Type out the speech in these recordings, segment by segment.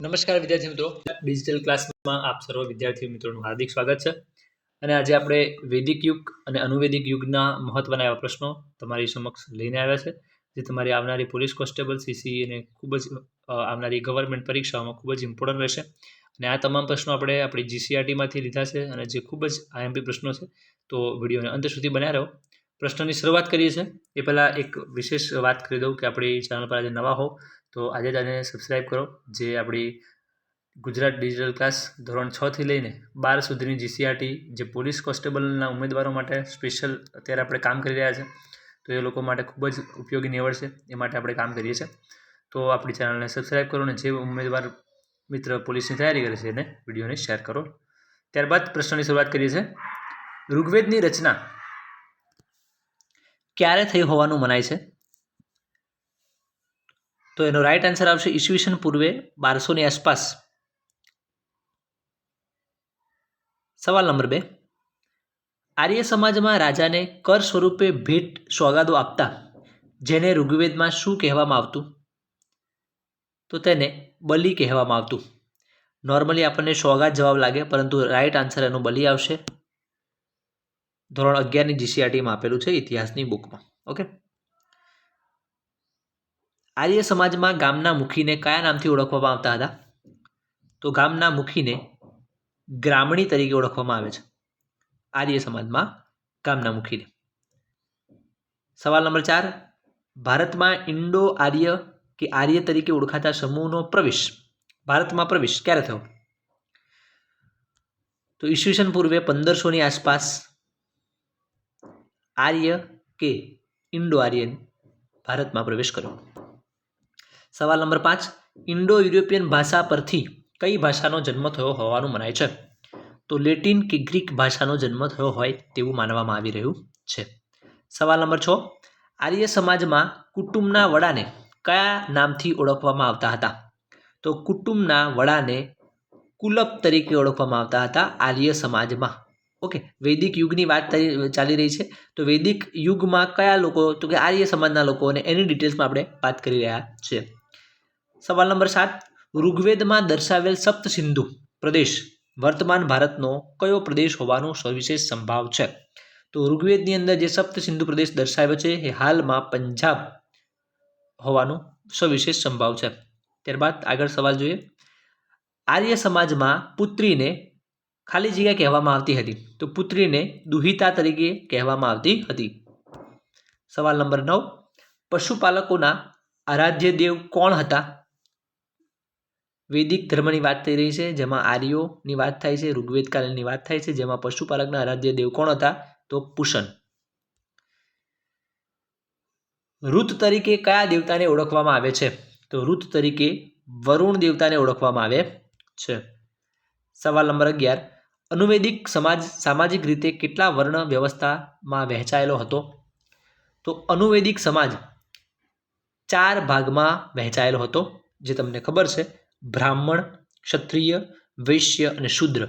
નમસ્કાર વિદ્યાર્થી મિત્રો. ડિજિટલ ક્લાસમાં આપ સર્વ વિદ્યાર્થી મિત્રોનું હાર્દિક સ્વાગત છે. અને આજે આપણે વૈદિક યુગ અને અનુવૈદિક યુગના મહત્વના એવા પ્રશ્નો તમારી સમક્ષ લઈને આવ્યા છે. જે તમારી આવનારી પોલીસ કોન્સ્ટેબલ સીસી અને ખૂબ જ આવનારી ગવર્મેન્ટ પરીક્ષાઓમાં ખૂબ જ ઇમ્પોર્ટન્ટ રહેશે. અને આ તમામ પ્રશ્નો આપણે આપણી જીસીઆરટીમાંથી લીધા છે અને જે ખૂબ જ આઈએમપી પ્રશ્નો છે, તો વિડીયોને અંત સુધી બન્યા રહો પ્રશ્નની શરૂઆત કરીએ છીએ. એ પહેલાં એક વિશેષ વાત કરી દઉં કે આપણી ચેનલ પર આજે નવા હો, તો આજે જ આને સબસ્ક્રાઈબ કરો, જે આપણી ગુજરાત ડિજિટલ ક્લાસ ધોરણ છથી લઈને બાર સુધીની જીસીઆરટી જે પોલીસ કોન્સ્ટેબલના ઉમેદવારો માટે સ્પેશિયલ અત્યારે આપણે કામ કરી રહ્યા છે, તો એ લોકો માટે ખૂબ જ ઉપયોગી નીવડશે એ માટે આપણે કામ કરીએ છીએ. તો આપણી ચેનલને સબસ્ક્રાઈબ કરો અને જે ઉમેદવાર મિત્ર પોલીસની તૈયારી કરે છે એને વિડીયોને શેર કરો. ત્યારબાદ પ્રશ્નની શરૂઆત કરીએ છીએ. ઋગ્વેદની રચના ક્યારે થઈ હોવાનું મનાય છે? તો એનો રાઈટ આન્સર આવશે ઈસવીસન પૂર્વે બારસોની આસપાસ. સવાલ નંબર બે. આર્ય સમાજમાં રાજાને કર સ્વરૂપે ભેટ સોગાદો આપતા જેને ઋગ્વેદમાં શું કહેવામાં આવતું? તો તેને બલિ કહેવામાં આવતું. નોર્મલી આપણને સોગાદ જવાબ લાગે, પરંતુ રાઈટ આન્સર એનો બલિ આવશે. ધોરણ અગિયારની જીસીઆરટીમાં આપેલું છે ઇતિહાસની બુકમાં. ઓકે આર્ય સમાજમાં ગામના મુખીને કયા નામથી ઓળખવામાં આવતા હતા? તો ગામના મુખીને ગ્રામણી તરીકે ઓળખવામાં આવે છે. આર્ય સમાજમાં ગામના મુખીને. સવાલ નંબર ચાર. ભારતમાં ઇન્ડો આર્ય કે આર્ય તરીકે ઓળખાતા સમૂહનો પ્રવેશ. ભારતમાં પ્રવેશ ક્યારે થયો? તો ઈસવીસન પૂર્વે પંદરસોની આસપાસ આર્ય કે ઇન્ડો આર્યન ભારતમાં પ્રવેશ કર્યો. સવાલ નંબર પાંચ. ઇન્ડો યુરોપિયન ભાષા પરથી કઈ ભાષાનો જન્મ થયો હોવાનું મનાય છે? તો લેટિન કે ગ્રીક ભાષાનો જન્મ થયો હોય તેવું માનવામાં આવી રહ્યું છે. સવાલ નંબર છ. આર્ય સમાજમાં કુટુંબના વડાને કયા નામથી ઓળખવામાં આવતા હતા? તો કુટુંબના વડાને કુલપ તરીકે ઓળખવામાં આવતા હતા આર્ય સમાજમાં. ઓકે, વૈદિક યુગની વાત ચાલી રહી છે. તો વૈદિક યુગમાં કયા લોકો, તો કે આર્ય સમાજના લોકો, અને એની ડિટેલ્સમાં આપણે વાત કરી રહ્યા છીએ. સવાલ નંબર સાત, ઋગ્વેદમાં દર્શાવેલ સપ્ત સિંધુ પ્રદેશ, વર્તમાન ભારતનો કયો પ્રદેશ હોવાનો સવિશેષ સંભાવ છે? તો ઋગ્વેદની અંદર જે સપ્ત સિંધુ પ્રદેશ દર્શાવ્યો છે, એ હાલમાં પંજાબ હોવાનો સવિશેષ સંભાવ છે. ત્યારબાદ આગળ સવાલ જોઈએ. આર્ય સમાજમાં પુત્રીને ખાલી જગ્યા કહેવામાં આવતી હતી. તો પુત્રીને દુહિતા તરીકે કહેવામાં આવતી હતી. સવાલ નંબર નવ. પશુપાલકોના આરાધ્ય દેવ કોણ હતા? વૈદિક ધર્મની વાત થઈ રહી છે, જેમાં આર્યોની વાત થાય છે, ઋગ્વેદકાલીનની વાત થાય છે, જેમાં પશુપાલકના આરાધ્ય દેવ કોણ હતા? તો પુષણ. ઋત તરીકે કયા દેવતાને ઓળખવામાં આવે છે? તો ઋત તરીકે વરુણ દેવતાને ઓળખવામાં આવે છે. સવાલ નંબર અગિયાર. અનુવેદિક સમાજ, સામાજિક રીતે કેટલા વર્ણ વ્યવસ્થામાં વહેંચાયેલો હતો? તો અનુવેદિક સમાજ ચાર ભાગમાં વહેંચાયેલો હતો, જે તમને ખબર છે. બ્રાહ્મણ, ક્ષત્રિય, વૈશ્ય અને શૂદ્ર.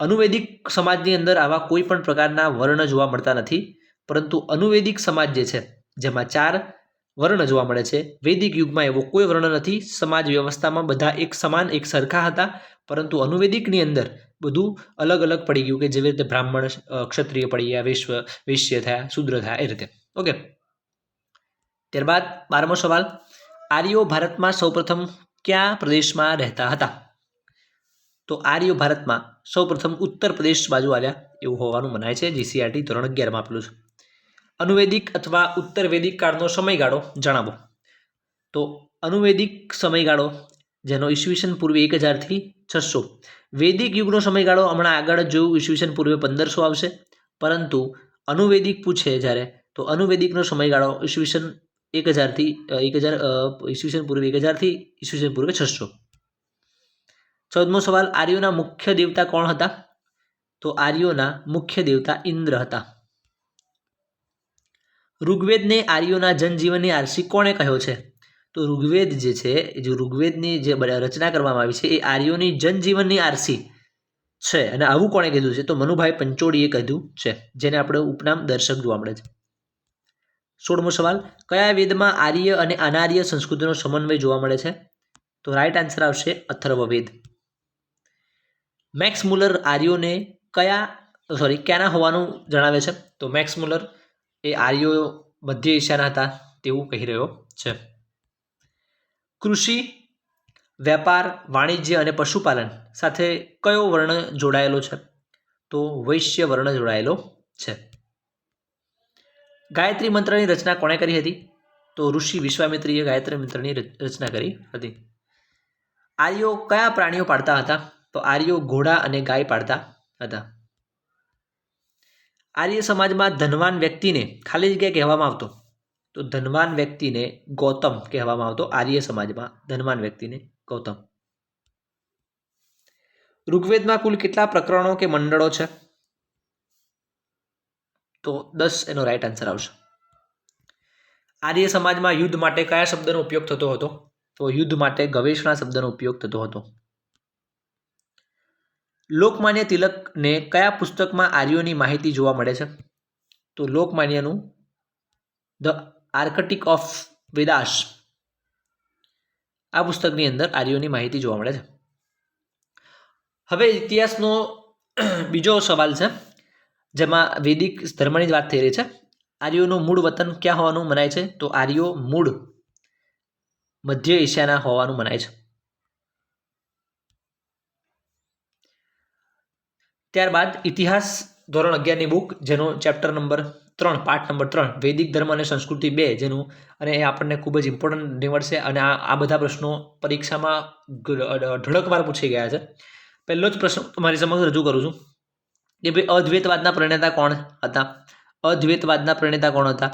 અનુવેદિક સમાજની અંદર આવા કોઈ પણ પ્રકારના વર્ણ જોવા મળતા નથી, પરંતુ અનુવેદિક સમાજ જે છે, જેમાં ચાર વર્ણ જોવા મળે છે. વૈદિક યુગમાં એવો કોઈ વર્ણ નથી. સમાજ વ્યવસ્થામાં બધા એક સમાન, એક સરખા હતા. પરંતુ અનુવેદિકની અંદર બધું અલગ અલગ પડી ગયું કે જેવી રીતે બ્રાહ્મણ ક્ષત્રિય પડી ગયા, વિશ્વ, વૈશ્ય થયા, શૂદ્ર થયા, એ રીતે. ઓકે. ત્યારબાદ બારમો સવાલ. આર્યો ભારતમાં સૌપ્રથમ કયા પ્રદેશમાં રહેતા હતા? તો આર્યો ભારતમાં સૌપ્રથમ ઉત્તર પ્રદેશ બાજુ આવ્યા એવું હોવાનું મનાય છે. જીસીઆરટી ધોરણ અગિયારમાં આપેલું છે. અનુવેદિક અથવા ઉત્તર વેદિક કાળનો સમયગાળો જણાવો. તો અનુવેદિક સમયગાળો જેનો ઈસવીસન પૂર્વે એક હજારથી છસો. વૈદિક યુગનો સમયગાળો હમણાં આગળ જ જોયું ઈસવીસન પૂર્વે પંદરસો આવશે. પરંતુ અનુવેદિક પૂછે જ્યારે, તો અનુવેદિકનો સમયગાળો ઈસવીસન એક હજારથી એક હજાર ઈસવીસન પૂર્વે એક હજારથી ઈસવીસન પૂર્વે છસો. ચૌદમો સવાલ, આર્યોના મુખ્ય દેવતા કોણ હતા? તો આર્યોના મુખ્ય દેવતા ઇન્દ્ર હતા. ઋગ્વેદને આર્યોના જનજીવનની આરસી કોણે કહ્યો છે? તો ઋગ્વેદ જે છે, એ જે ઋગ્વેદની જે રચના કરવામાં આવી છે, એ આર્યોની જનજીવનની આરસી છે. અને આવું કોણે કીધું છે? તો મનુભાઈ પંચોળીએ કીધું છે, જેને આપણે ઉપનામ દર્શક જોવા મળે છે. સોળમો સવાલ, કયા વેદમાં આર્ય અને અનાર્ય સંસ્કૃતિનો સમન્વય જોવા મળે છે? તો રાઈટ આન્સર આવશે અથર્વવેદ. મેક્સ મુલર આર્યોને કયા, સોરી, ક્યાંના હોવાનું જણાવે છે? તો મેક્સ મુલર એ આર્યો મધ્ય એશિયાના હતા, તેવું કહી રહ્યો છે. કૃષિ, વેપાર, વાણિજ્ય અને પશુપાલન સાથે કયો વર્ણ જોડાયેલો છે? તો વૈશ્ય વર્ણ જોડાયેલો છે. ગાયત્રી મંત્રની રચના કોણે કરી હતી? તો ઋષિ વિશ્વામિત્રીએ ગાયત્રી મંત્રની રચના કરી હતી. આર્યો કયા પ્રાણીઓ પાળતા હતા? તો આર્યો ઘોડા અને ગાય પાળતા હતા. આર્ય સમાજમાં ધનવાન વ્યક્તિને ખાલી જગ્યા કહેવામાં આવતો તો ધનવાન વ્યક્તિને ગૌતમ કહેવામાં આવતો આર્ય સમાજમાં ધનવાન વ્યક્તિને ગૌતમ. ઋગ્વેદમાં કુલ કેટલા પ્રકરણો કે મંડળો છે? તો દસ એનો રાઈટ આન્સર આવશે. આર્ય સમાજમાં યુદ્ધ માટે કયા શબ્દનો ઉપયોગ થતો હતો? તો યુદ્ધ માટે ગવેષણા શબ્દનો ઉપયોગ થતો હતો. લોકમાન્ય તિલકને કયા પુસ્તકમાં આર્યોની માહિતી જોવા મળે છે? તો લોકમાન્યનું ધ આર્કટિક ઓફ વેદાસ આ પુસ્તકની અંદર આર્યોની માહિતી જોવા મળે છે. હવે ઇતિહાસનો બીજો સવાલ છે, જેમાં વૈદિક ધર્મની જ વાત થઈ રહી છે. આર્યોનું મૂળ વતન ક્યાં હોવાનું મનાય છે? તો આર્યો મૂળ મધ્ય એશિયાના હોવાનું મનાય છે. ત્યારબાદ ઇતિહાસ ધોરણ અગિયારની બુક, જેનો ચેપ્ટર નંબર ત્રણ, પાઠ નંબર ત્રણ, વૈદિક ધર્મ અને સંસ્કૃતિ બે, જેનું અને એ આપણને ખૂબ જ ઇમ્પોર્ટન્ટ નીવડશે અને આ આ બધા પ્રશ્નો પરીક્ષામાં ઢળકવાર પૂછી ગયા છે. પહેલો જ પ્રશ્ન તમારી સમક્ષ રજૂ કરું છું કે ભાઈ અદ્વૈતવાદના પ્રણેતા કોણ હતા? અદ્વૈતવાદના પ્રણેતા કોણ હતા?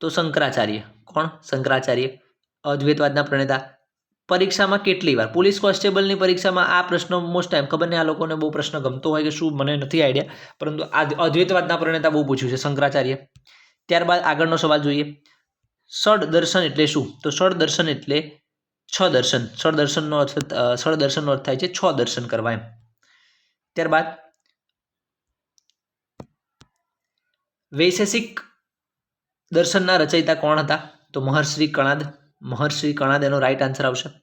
તો શંકરાચાર્ય. કોણ? શંકરાચાર્ય. અદ્વૈતવાદના પ્રણેતા પરીક્ષામાં કેટલી વાર? પોલીસ કોન્સ્ટેબલની પરીક્ષામાં આ પ્રશ્નો મોસ્ટ ટાઈમ ખબર નહીં, આ લોકોને બહુ પ્રશ્ન ગમતો હોય કે શું, મને નથી આઈડિયા. પરંતુ આ અદ્વૈતવાદના પ્રણેતા બહુ પૂછ્યું છે, શંકરાચાર્ય. ત્યારબાદ આગળનો સવાલ જોઈએ. ષડ દર્શન એટલે શું? તો ષડ દર્શન એટલે છ દર્શન. ષડ દર્શનનો અર્થ ષડ દર્શનનો અર્થ થાય છે, છ દર્શન કરવા એમ. ત્યારબાદ વૈશેષિક દર્શનના રચયિતા કોણ હતા? તો મહર્ષિ કણાદ. મહર્ષિ કણાદ એનો રાઈટ આન્સર આવશે.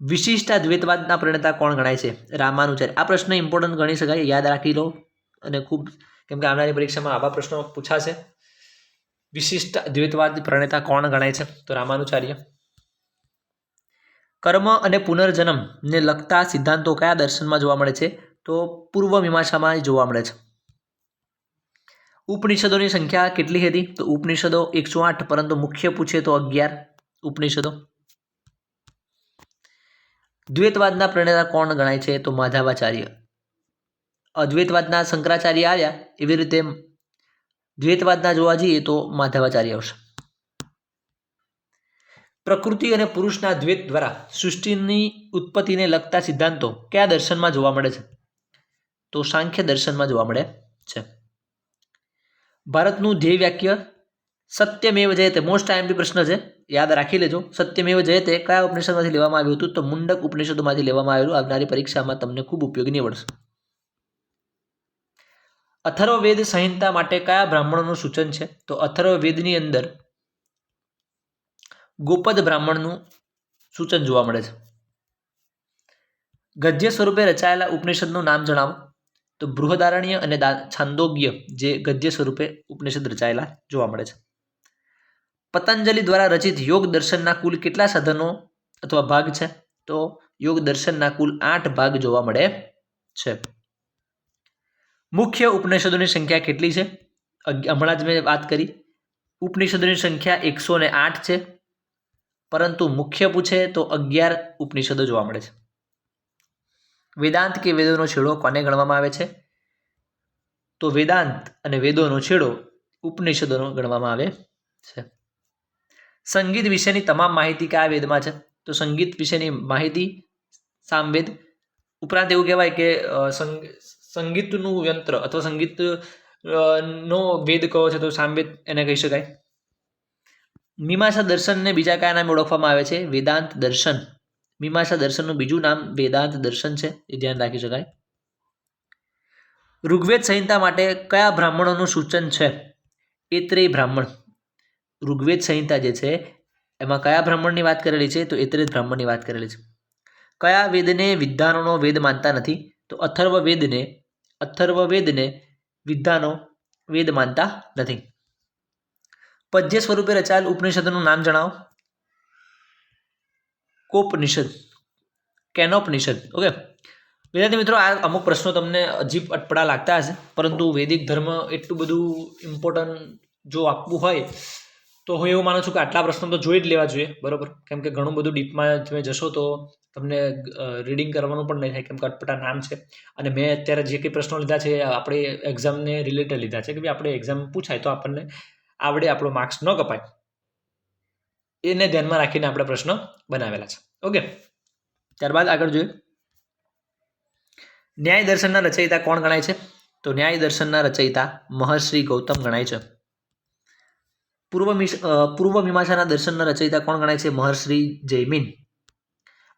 વિશિષ્ટ દ્વૈતવાદના પ્રણેતા કોણ ગણાય છે? રામાનુચાર્ય આ પ્રશ્ન ઇમ્પોર્ટન્ટ ગણી શકાય, યાદ રાખી લો. અને ખૂબ, કેમ કે આવનારી પરીક્ષામાં આવા પ્રશ્નો પૂછાશે. વિશિષ્ટ દ્વૈતવાદ પ્રણેતા કોણ ગણાય છે? તો રામાનુચાર્ય. કર્મ અને પુનર્જન્મને લગતા સિદ્ધાંતો કયા દર્શનમાં જોવા મળે છે? તો પૂર્વ મીમાંસામાં જોવા મળે છે. ઉપનિષદોની સંખ્યા કેટલી હતી? તો ઉપનિષદો એકસો આઠ, પરંતુ મુખ્ય પૂછે તો અગિયાર ઉપનિષદો. દ્વૈતવાદના પ્રણેતા કોણ ગણાય છે? તો માધવાચાર્ય. અદ્વૈતવાદના શંકરાચાર્ય આવ્યા, એવી રીતે દ્વૈતવાદના જોવા જઈએ તો માધવાચાર્ય આવશે. પ્રકૃતિ અને પુરુષના દ્વૈત દ્વારા સૃષ્ટિની ઉત્પત્તિને લગતા સિદ્ધાંતો કયા દર્શનમાં જોવા મળે છે? તો સાંખ્ય દર્શનમાં જોવા મળે છે. ભારતનું ધ્યેય વાક્ય, સત્યમેવ જયતે મોસ્ટ આઈએમપી પ્રશ્ન છે, યાદ રાખી લેજો. સત્યમેવ જયતે કયા ઉપનિષદમાંથી લેવામાં આવ્યું હતું? તો મુંડક ઉપનિષદોમાંથી લેવામાં આવેલું આવનારી પરીક્ષામાં તમને ખૂબ ઉપયોગી નીવડશે. અથર્વવેદ સંહિતા માટે કયા બ્રાહ્મણોનું સૂચન છે? તો અથર્વવેદની અંદર ગોપદ બ્રાહ્મણનું સૂચન જોવા મળે છે. ગદ્ય સ્વરૂપે રચાયેલા ઉપનિષદનું નામ જણાવો. તો બૃહદારણ્ય અને છાંદોગ્ય જે ગદ્ય સ્વરૂપે ઉપનિષદ રચાયેલા જોવા મળે છે. પતંજલિ દ્વારા રચિત યોગ દર્શનના કુલ કેટલા સાધનો અથવા ભાગ છે? તો યોગ દર્શનના કુલ આઠ ભાગ જોવા મળે છે. મુખ્ય ઉપનિષદોની સંખ્યા કેટલી છે? હમણાં જ મેં વાત કરી. ઉપનિષદોની સંખ્યા એકસો ને આઠ છે. પરંતુ મુખ્ય પૂછે તો અગિયાર ઉપનિષદો જોવા મળે છે. વેદાંત કે વેદોનો છેડો કોને ગણવામાં આવે છે? તો વેદાંત અને વેદોનો છેડો ઉપનિષદોનો ગણવામાં આવે છે. સંગીત વિશેની તમામ માહિતી કયા વેદમાં છે? તો સંગીત વિશેની માહિતી સામવેદ. ઉપરાંત એવું કહેવાય કે સંગીતનું યંત્ર અથવા સંગીત નો વેદ કયો છે તો સામવેદ એને કહી શકાય. મીમાંસા દર્શનને બીજા કયા નામે ઓળખવામાં આવે છે? વેદાંત દર્શન. મીમાંસા દર્શનનું બીજું નામ વેદાંત દર્શન છે, એ ધ્યાન રાખી શકાય. ઋગ્વેદ સંહિતા માટે કયા બ્રાહ્મણોનું સૂચન છે? એત્રેય બ્રાહ્મણ. ઋગ્વેદ સંહિતા જે છે, એમાં કયા બ્રાહ્મણની વાત કરેલી છે? તો એત્રેય બ્રાહ્મણની વાત કરેલી છે. કયા વેદને વિદ્વાનોનો વેદ માનતા નથી? તો અથર્વ વેદને અથર્વ વેદને વિદ્વાનો વેદ માનતા નથી. પદ્ય સ્વરૂપે રચાયેલ ઉપનિષદનું નામ જણાવો. કોપનિષદ. કેનોપનિષદ. ઓકે વિદ્યાર્થી મિત્રો, આ અમુક પ્રશ્નો તમને અજીબ અટપડા લાગતા હશે, પરંતુ વૈદિક ધર્મ એટલું બધું ઇમ્પોર્ટન્ટ જો આપવું હોય, તો હું એવું માનું છું કે આટલા પ્રશ્નો તો જોઈ જ લેવા જોઈએ, બરાબર? કેમ કે ઘણું બધું ડીપમાં તમે જશો તો તમને રીડિંગ કરવાનું પણ નહીં થાય, કેમ કે અટપટા નામ છે. અને મેં અત્યારે જે કંઈ પ્રશ્નો લીધા છે આપણે એક્ઝામને રિલેટેડ લીધા છે, કે ભાઈ આપણે એક્ઝામ પૂછાય તો આપણને આવડે આપણો માર્ક્સ ન કપાય. એને ધ્યાનમાં રાખીને આપણે પ્રશ્નો બનાવેલા છે. ઓકે ત્યારબાદ આગળ જોઈએ. ન્યાય દર્શનના રચયિતા કોણ ગણાય છે? તો ન્યાય દર્શનના રચયિતા મહર્ષિ ગૌતમ ગણાય છે. પૂર્વ પૂર્વ મીમાંસાના દર્શનના રચયિતા કોણ ગણાય છે? મહર્ષિ જૈમિન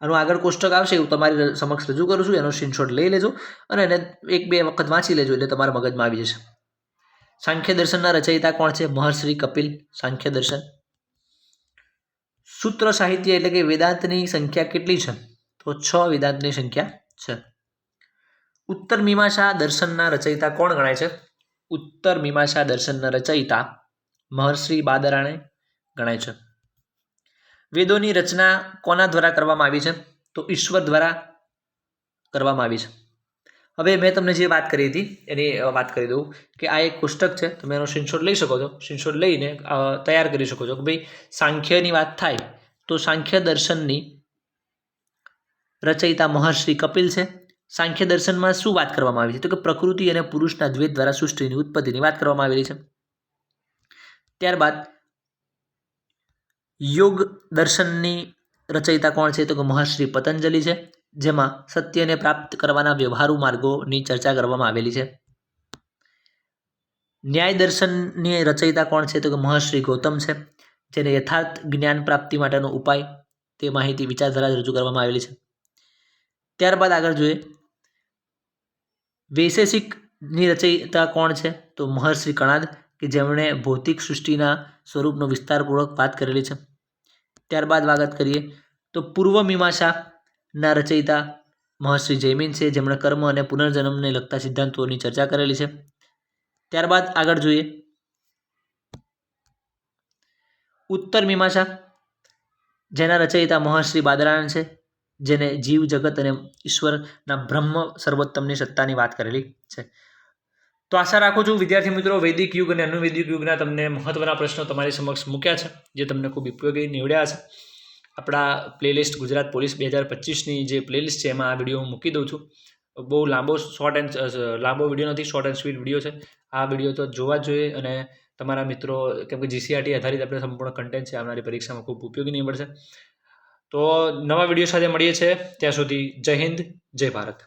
આનું આગળ કોષ્ટક આવશે, હું તમારી સમક્ષ રજૂ કરું છું, એનો સ્ક્રીનશોટ લઈ લેજો અને એને એક બે વખત વાંચી લેજો, એટલે તમારા મગજમાં આવી જશે. સાંખ્ય દર્શનના રચયિતા કોણ છે? મહર્ષિ કપિલ સાંખ્ય દર્શન. સૂત્ર સાહિત્ય એટલે કે વેદાંતની સંખ્યા કેટલી છે? તો છ વેદાંતની સંખ્યા છે. ઉત્તર મીમાંસા દર્શનના રચયિતા કોણ ગણાય છે? ઉત્તર મીમાંસા દર્શનના રચયિતા મહર્ષિ બાદરાણે ગણાય છે. વેદોની રચના કોના દ્વારા કરવામાં આવી છે? તો ઈશ્વર દ્વારા કરવામાં આવી છે. હવે મેં તમને જે વાત કરી હતી, એની વાત કરી દઉં કે આ એક પુસ્તક છે, તમે એનો સ્ક્રીનશોટ લઈ શકો છો. સ્ક્રીનશોટ લઈને તૈયાર કરી શકો છો કે ભાઈ સાંખ્યની વાત થાય તો સાંખ્ય દર્શનની રચયિતા મહર્ષિ કપિલ છે. સાંખ્ય દર્શનમાં શું વાત કરવામાં આવી છે? તો કે પ્રકૃતિ અને પુરુષના દ્વેત દ્વારા સૃષ્ટિની ઉત્પત્તિની વાત કરવામાં આવેલી છે. ત્યારબાદ યોગ દર્શનની રચયિતા કોણ છે? તો કે મહર્ષિ પતંજલિ છે. જેમાં સત્યને પ્રાપ્ત કરવાના વ્યવહારુ માર્ગોની ચર્ચા કરવામાં આવેલી છે. ન્યાય દર્શનની રચયિતા કોણ છે? તો કે મહર્ષિ ગૌતમ છે, જેને યથાર્થ જ્ઞાન પ્રાપ્તિ માટેનો ઉપાય તે માહિતી વિચારધારા રજૂ કરવામાં આવેલી છે. ત્યારબાદ આગળ જોઈએ. વૈશેષિકની રચયિતા કોણ છે? તો મહર્ષિ કણાદ, કે જેમણે ભૌતિક સૃષ્ટિના સ્વરૂપનો વિસ્તારપૂર્વક વાત કરેલી છે. ત્યારબાદ વાત કરીએ તો પૂર્વ મીમાંસાના રચયિતા મહર્ષિ જૈમિન છે, જેમણે કર્મ અને પુનર્જન્મને લગતા સિદ્ધાંતોની ચર્ચા કરેલી છે. ત્યારબાદ આગળ જોઈએ. ઉત્તર મીમાંસા, જેના રચયિતા મહર્ષિ બાદરાયણ છે, જેને જીવ, જગત અને ઈશ્વરના બ્રહ્મ સર્વોત્તમની સત્તાની વાત કરેલી છે. તો આશા રાખું છું, વિદ્યાર્થી મિત્રો, વૈદિક યુગ અને અનુવૈદિક યુગના તમને મહત્વના પ્રશ્નો તમારી સમક્ષ મૂક્યા છે, જે તમને ખૂબ ઉપયોગી નીવડ્યા છે આપણા પ્લેલિસ્ટ ગુજરાત પોલીસ બે હજાર પચીસની જે પ્લેલિસ્ટ છે, એમાં આ વીડિયો હું મૂકી દઉં છું. બહુ લાંબો શોર્ટ એન્ડ લાંબો વીડિયો નથી શોર્ટ એન્ડ સ્વીટ વીડિયો છે. આ વીડિયો તો જોવા જ જોઈએ અને તમારા મિત્રો, કેમ કે જીસીઆરટી આધારિત આપણે સંપૂર્ણ કન્ટેન્ટ છે, આવનારી પરીક્ષામાં ખૂબ ઉપયોગી નીવડશે. તો નવા વીડિયો સાથે મળીએ છીએ. ત્યાં સુધી જય હિન્દ, જય ભારત.